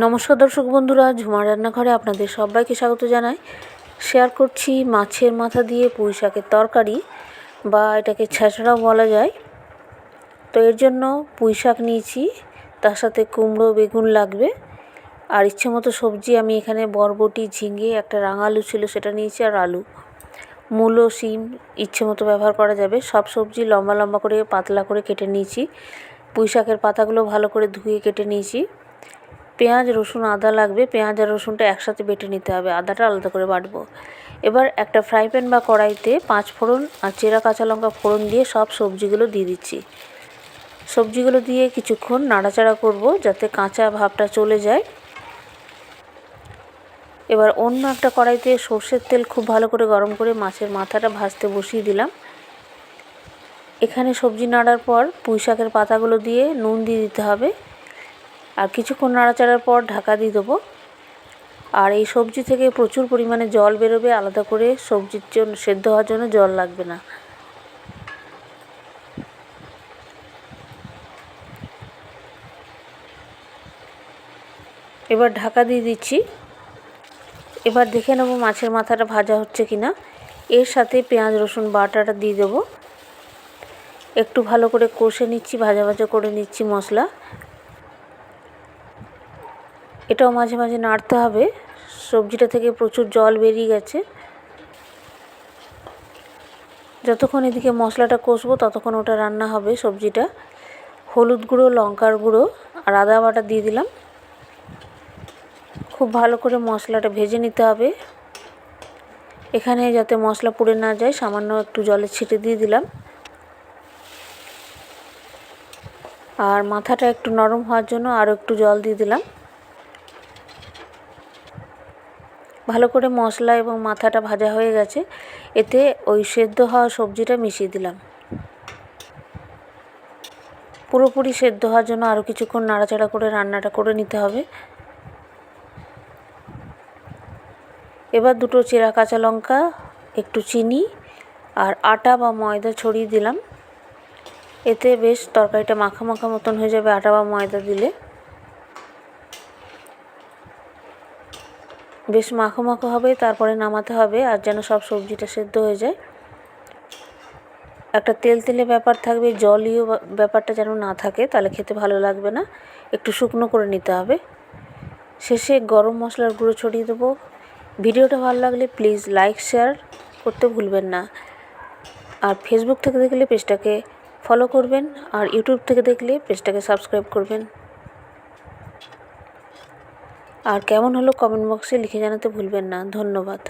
নমস্কার দর্শক বন্ধুরা ঝুমার রান্নাঘরে আপনাদের সবাইকে স্বাগত জানাই। শেয়ার করছি মাছের মাথা দিয়ে পুঁই শাকের তরকারি বা এটাকে ছেঁচড়াও বলা যায়। তো এর জন্য পুঁই শাক নিয়েছি, তার সাথে কুমড়ো, বেগুন লাগবে। আর ইচ্ছে মতো সবজি আমি এখানে বরবটি, ঝিঙে, একটা রাঙা আলু ছিল সেটা নিয়েছি আর আলু। মূলো, শিম ইচ্ছে মতো ব্যবহার করা যাবে। সব সবজি লম্বা লম্বা করে, পাতলা করে কেটে নিয়েছি। পুঁই শাকের পাতাগুলো ভালো করে ধুয়ে কেটে নিয়েছি। পেঁয়াজ, রসুন, আদা লাগবে। পেঁয়াজ আর রসুনটা একসাথে বেটে নিতে হবে। আদাটা আলাদা করে বাটবো। এবার একটা ফ্রাই প্যান বা কড়াইতে পাঁচ ফোড়ন আর চেরা কাঁচা লঙ্কা ফোড়ন দিয়ে সব সবজিগুলো দিয়ে দিচ্ছি। সবজিগুলো দিয়ে কিছুক্ষণ নাড়াচাড়া করব যাতে কাঁচা ভাবটা চলে যায়। এবার অন্য একটা কড়াইতে সর্ষের তেল খুব ভালো করে গরম করে মাছের মাথাটা ভাজতে বসিয়ে দিলাম। এখানে সবজি নাড়ার পর পুঁই শাকের পাতাগুলো দিয়ে নুন দিয়ে দিতে হবে। আর কিছুক্ষণ নাড়াচাড়ার পর ঢাকা দিয়ে দেবো। আর এই সবজি থেকে প্রচুর পরিমাণে জল বেরোবে, আলাদা করে সবজির জন্য, সেদ্ধ হওয়ার জন্য জল লাগবে না। এবার ঢাকা দিয়ে দিচ্ছি। এবার দেখে নেব মাছের মাথাটা ভাজা হচ্ছে কি না এর সাথে পেঁয়াজ, রসুন, বাটাটা দিয়ে দেবো। একটু ভালো করে কষে নিচ্ছি, ভাজা ভাজা করে নিচ্ছি মশলা। এটাও মাঝে মাঝে নাড়তে হবে। সবজিটা থেকে প্রচুর জল বেরিয়ে গেছে। যতক্ষণ এদিকে মশলাটা কষবো, ততক্ষণ ওটা রান্না হবে সবজিটা। হলুদ গুঁড়ো, লঙ্কার গুঁড়ো আর আদা বাটা দিয়ে দিলাম। খুব ভালো করে মশলাটা ভেজে নিতে হবে। এখানে যাতে মশলা পুড়ে না যায়, সামান্য একটু জলে ছিটে দিয়ে দিলাম। আর মাথাটা একটু নরম হওয়ার জন্য আরও একটু জল দিয়ে দিলাম। ভালো করে মশলা এবং মাথাটা ভাজা হয়ে গেছে। এতে ওই সেদ্ধ হওয়া সবজিটা মিশিয়ে দিলাম। পুরোপুরি সেদ্ধ হওয়ার জন্য আরও কিছুক্ষণ নাড়াচাড়া করে রান্নাটা করে নিতে হবে। এবার দুটো চেরা কাঁচা লঙ্কা, একটু চিনি আর আটা বা ময়দা ছড়িয়ে দিলাম। এতে বেশ তরকারিটা মাখা মাখা মতন হয়ে যাবে আটা বা ময়দা দিলে। বেশ মাখো মাখো হবে, তারপরে নামাতে হবে আর যেন সব সবজিটা সেদ্ধ হয়ে যায়। একটা তেল তেলে ব্যাপার থাকবে, জলীয় ব্যাপারটা যেন না থাকে, তাহলে খেতে ভালো লাগবে না। একটু শুকনো করে নিতে হবে। শেষে গরম মশলার গুঁড়ো ছড়িয়ে দেবো। ভিডিওটা ভালো লাগলে প্লিজ লাইক, শেয়ার করতে ভুলবেন না। আর ফেসবুক থেকে দেখলে পেজটাকে ফলো করবেন, আর ইউটিউব থেকে দেখলে পেজটাকে সাবস্ক্রাইব করবেন। আর কেমন হলো কমেন্ট বক্সে লিখে জানাতে ভুলবেন না। ধন্যবাদ।